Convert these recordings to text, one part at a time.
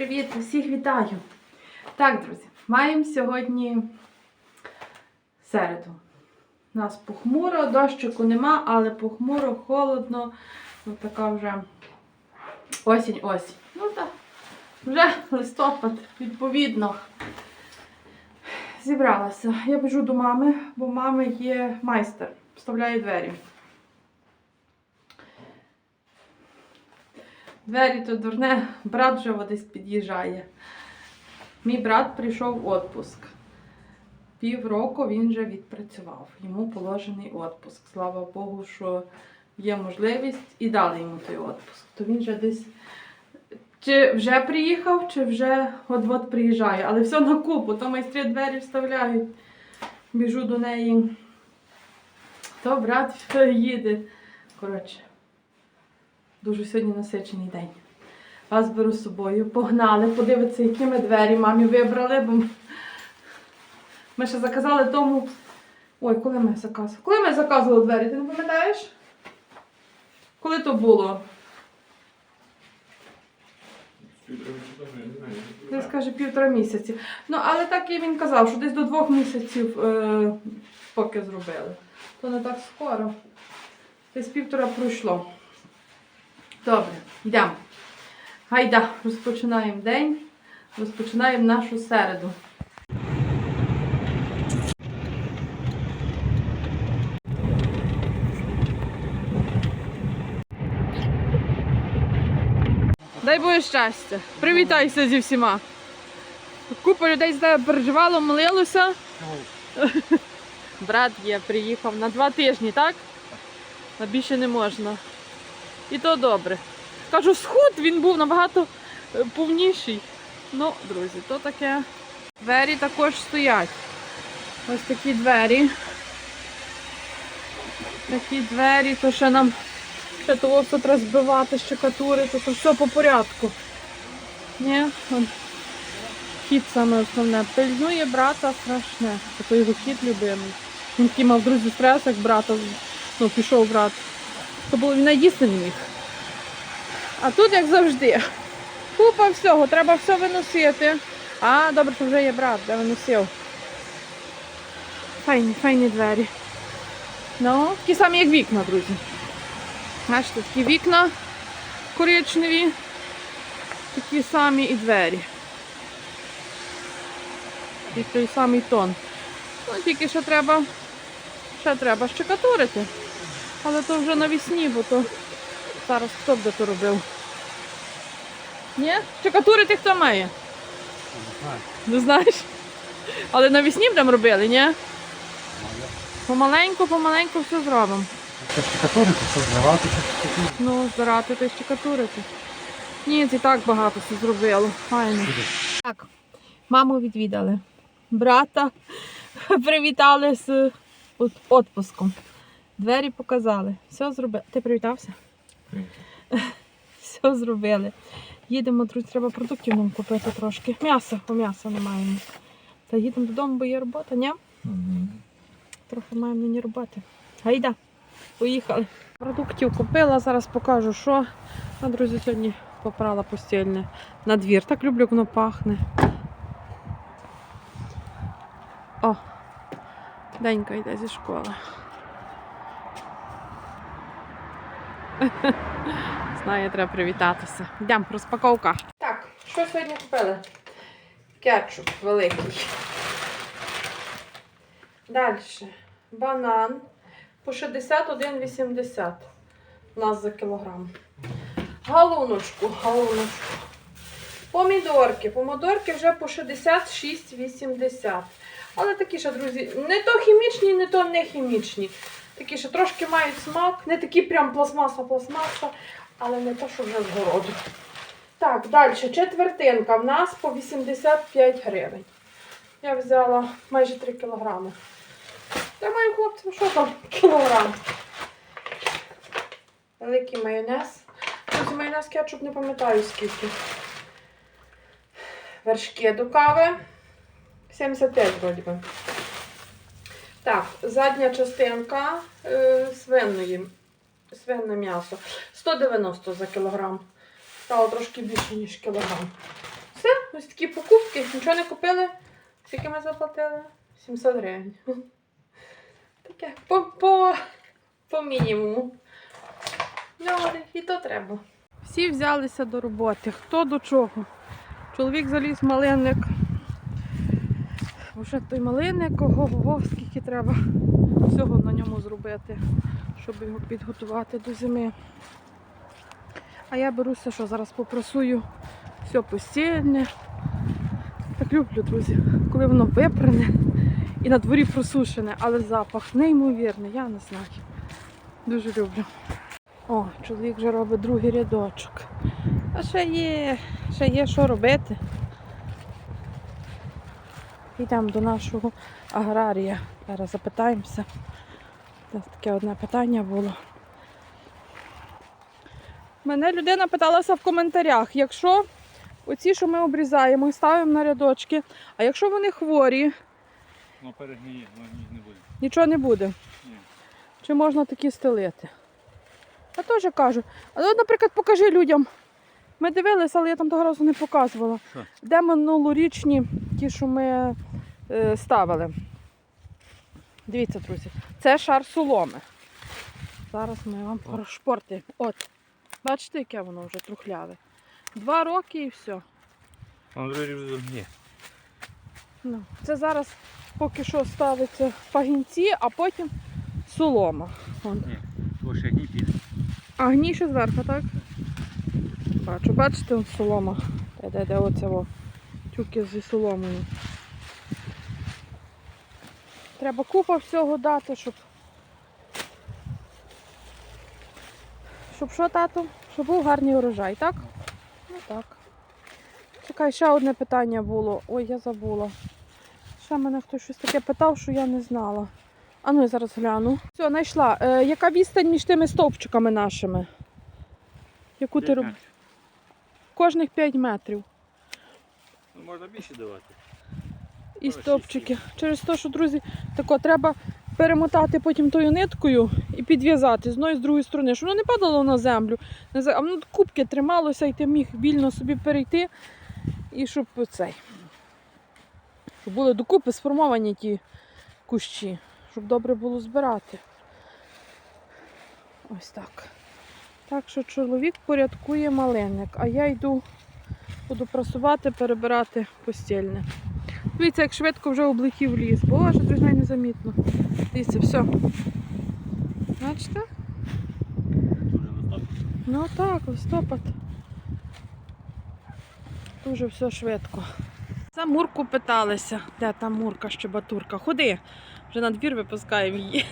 Привіт, усіх вітаю! Так, друзі, маємо сьогодні середу. У нас похмуро, дощику нема, але похмуро, холодно. Ну, така вже осінь-осінь. Ну так, вже листопад, відповідно. Зібралася. Я біжу до мами, бо мами є майстер, вставляє двері. Двері то дурне, брат вже десь під'їжджає. Мій брат прийшов в відпуск. Півроку він вже відпрацював. Йому положений відпуск. Слава Богу, що є можливість і дали йому той відпуск. То він вже десь чи вже приїхав, чи вже от-от приїжджає. Але все на купу, то майстри двері вставляють. Біжу до неї. То брат їде. Коротше. Дуже сьогодні насичений день. Вас беру з собою. Погнали, подивитися, які ми двері мамі вибрали, бо ми ще заказали тому. Ой, коли ми заказували? Коли ми заказували двері, ти не пам'ятаєш? Коли то було? Десь каже півтора місяці. Ну, але так і він казав, що десь до двох місяців е, поки зробили. То не так скоро. Десь півтора пройшло. Добре, йдемо. Гайда, розпочинаємо день, розпочинаємо нашу середу. Дай Боже щастя. Привітайся зі всіма. Купа людей з тебе переживало, молилося. Брат є, приїхав на два тижні, так? На більше не можна. І то добре. Кажу, схуд він був набагато е, повніший. Ну, друзі, то таке. Двері також стоять. Ось такі двері. Такі двері, то ще нам ще того все треба збивати, щекатури, то, все по порядку. Ні, он. Кіт саме основне. Пильнує брата страшне. То його кіт любимий. Він такий мав друзі стрес, як брата, ну, пішов брат. То було він наїсти не міг. А тут, як завжди, купа всього, треба все виносити. А, добре, що вже є брат, де виносив. Файні, файні двері. Ну, такі самі, як вікна, друзі. Бачите, такі вікна коричневі, такі самі і двері. І той самий тон. Ну, тільки ще треба, ще треба щекатурити. Але то вже навісні, бо то зараз хто б то робив? Ні? Штукатурити хто має? Не знаєш? Але навісні б там робили, ні? Помаленьку, помаленьку все зробимо. Це штукатурити, це зривати, це штукатурити. Ну, збирати й штукатурити. Ні, це і так багато все зробило. Файно. Так, маму відвідали. Брата привітали з отпуском. Двері показали. Все зробили. Ти привітався? Все зробили. Їдемо, друзі, треба продуктів нам купити трошки. М'яса, бо м'яса не маємо. Та їдемо додому, бо є робота, ні? Трохи маємо нині роботи. Гайда, поїхали. Продуктів купила, зараз покажу, що. А, друзі, сьогодні попрала постільне на двір. Так люблю, як воно пахне. О, Денька йде зі школи. Знаю, треба привітатися. Йдемо, розпаковка. Так, що сьогодні купили? Кетчуп великий. Далі. Банан по 61,80 у нас за кілограм. Галуночку, галуночку. Помідорки. Помідорки вже по 66,80. Але такі ще, друзі, не то хімічні, не то не хімічні. Такі ще трошки мають смак. Не такі прям пластмаса-пластмаса, але не то, що вже з городу. Так, далі. Четвертинка в нас по 85 гривень. Я взяла майже 3 кілограми. Та моїм хлопцям, що там кілограм? Великий майонез. Друзі, майонез кетчуп не пам'ятаю скільки. Вершки до кави. 75 вроді би. Так, задня частинка е, свиної. Свинне м'ясо. 190 за кілограм. Стало трошки більше, ніж кілограм. Все, ось такі покупки. Нічого не купили. Скільки ми заплатили? 700 гривень. Таке по, по, по мінімуму. Ну, і то треба. Всі взялися до роботи. Хто до чого? Чоловік заліз малинник. Вже той малинник, ого, скільки треба всього на ньому зробити, щоб його підготувати до зими. А я беруся, що зараз попрасую все постільне. Так люблю, друзі, коли воно випране і на дворі просушене, але запах неймовірний, я не знаю. Дуже люблю. О, чоловік вже робить другий рядочок. А ще є, ще є що робити. Йдемо до нашого аграрія. Зараз запитаємося. Це таке одне питання було. Мене людина питалася в коментарях, якщо оці, що ми обрізаємо і ставимо на рядочки, а якщо вони хворі, Воно перегніє, не буде. нічого не буде. Ні. Чи можна такі стелити? Я теж кажу. Але, от, наприклад, покажи людям. Ми дивилися, але я там того разу не показувала. Що? Де минулорічні ті, що ми е, ставили. Дивіться, друзі, це шар соломи. Зараз ми вам О. прошпортимо. От. Бачите, яке воно вже трухляве. Два роки і все. Ну, це зараз поки що ставиться пагінці, а потім солома. Вон. Ні. Гній піде. А гній ще зверху, так? Бачу, бачите, солома. Де, де, де оце во. Тюки зі соломою. Треба купа всього дати, щоб. Щоб що, тато? Щоб був гарний урожай, так? Ну так. Чекай, ще одне питання було. Ой, я забула. Ще мене хтось щось таке питав, що я не знала. А ну я зараз гляну. Все, знайшла. Е, яка відстань між тими стовпчиками нашими? Яку ти роб... Кожних 5 метрів. Ну, можна більше давати. І стовпчики. Через те, що, друзі, тако треба перемотати потім тою ниткою і підв'язати з одної з другої сторони, щоб воно не падало на землю, а воно кубки трималося, і ти міг вільно собі перейти. І щоб цей. Щоб були докупи сформовані ті кущі, щоб добре було збирати. Ось так. Так що чоловік порядкує малинник, а я йду буду прасувати, перебирати постільне. Дивіться, як швидко вже облетів ліс. Боже, друзі, незамітно. Дивіться, все. Бачите? Ну так, листопад. Дуже все швидко. За Мурку питалися. Де там Мурка щебатурка? Ходи. Вже на двір випускаємо її.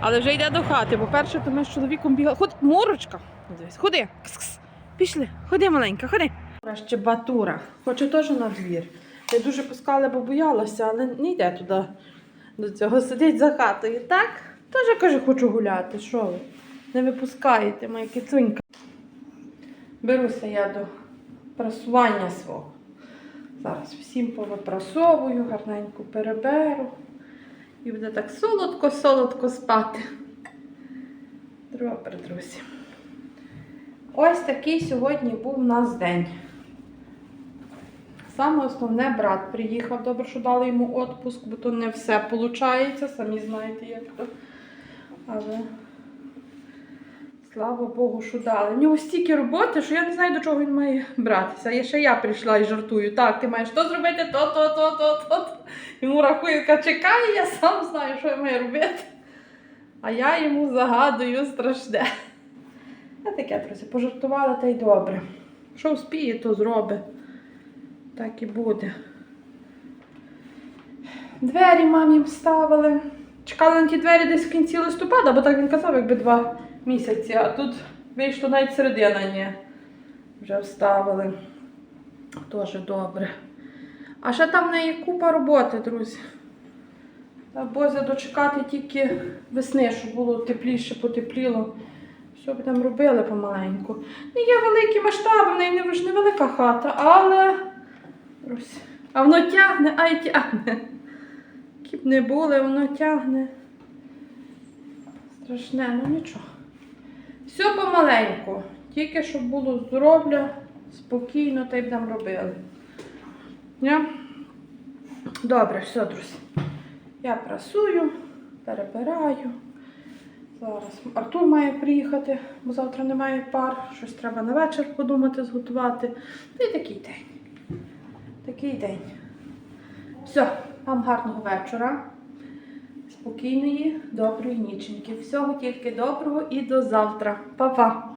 Але вже йде до хати, бо перше то ми з чоловіком бігали. Ходи, Мурочка! Ходи. Кс-кс. Пішли, ходи, маленька, ходи. Щебатура. Хоче теж на двір. Я дуже пускала, бо боялася, але не йде туди до цього. Сидить за хатою. Так? Теж каже, хочу гуляти. Що ви? Не випускаєте, моя кицунька. Беруся я до прасування свого. Зараз всім повипрасовую, гарненько переберу. І буде так солодко-солодко спати. Добре, друзі. Ось такий сьогодні був у нас день. Саме основне брат приїхав. Добре, що дали йому відпуск, бо то не все виходить, самі знаєте, як то. Але слава Богу, що дали. У нього стільки роботи, що я не знаю, до чого він має братися. Я ще я прийшла і жартую. Так, ти маєш то зробити, то, то, то, то, то. Йому рахує, чекай, я сам знаю, що я маю робити. А я йому загадую страшне. А таке, друзі, пожартували та й добре. Що успіє, то зробить. Так і буде. Двері мамі вставили. Чекали на ті двері десь в кінці листопада, бо так він казав, якби два місяці, а тут вийшло навіть середина ні. Вже вставили. Дуже добре. А ще там в неї купа роботи, друзі. Та дочекати тільки весни, щоб було тепліше, потепліло. Все б там робили помаленьку. Не є великі масштаби, в неї не невелика хата, але. Русь. А воно тягне, ай тягне. Які б не були, воно тягне. Страшне, ну нічого. Все помаленьку. Тільки щоб було здоров'я, спокійно та й будемо робили. Ні? Добре, все, друзі. Я прасую, перебираю. Зараз Артур має приїхати, бо завтра немає пар. Щось треба на вечір подумати, зготувати. Та й такий день. Такий день. Все, вам гарного вечора. Спокійної, доброї ніченьки. Всього тільки доброго і до завтра. Па-па!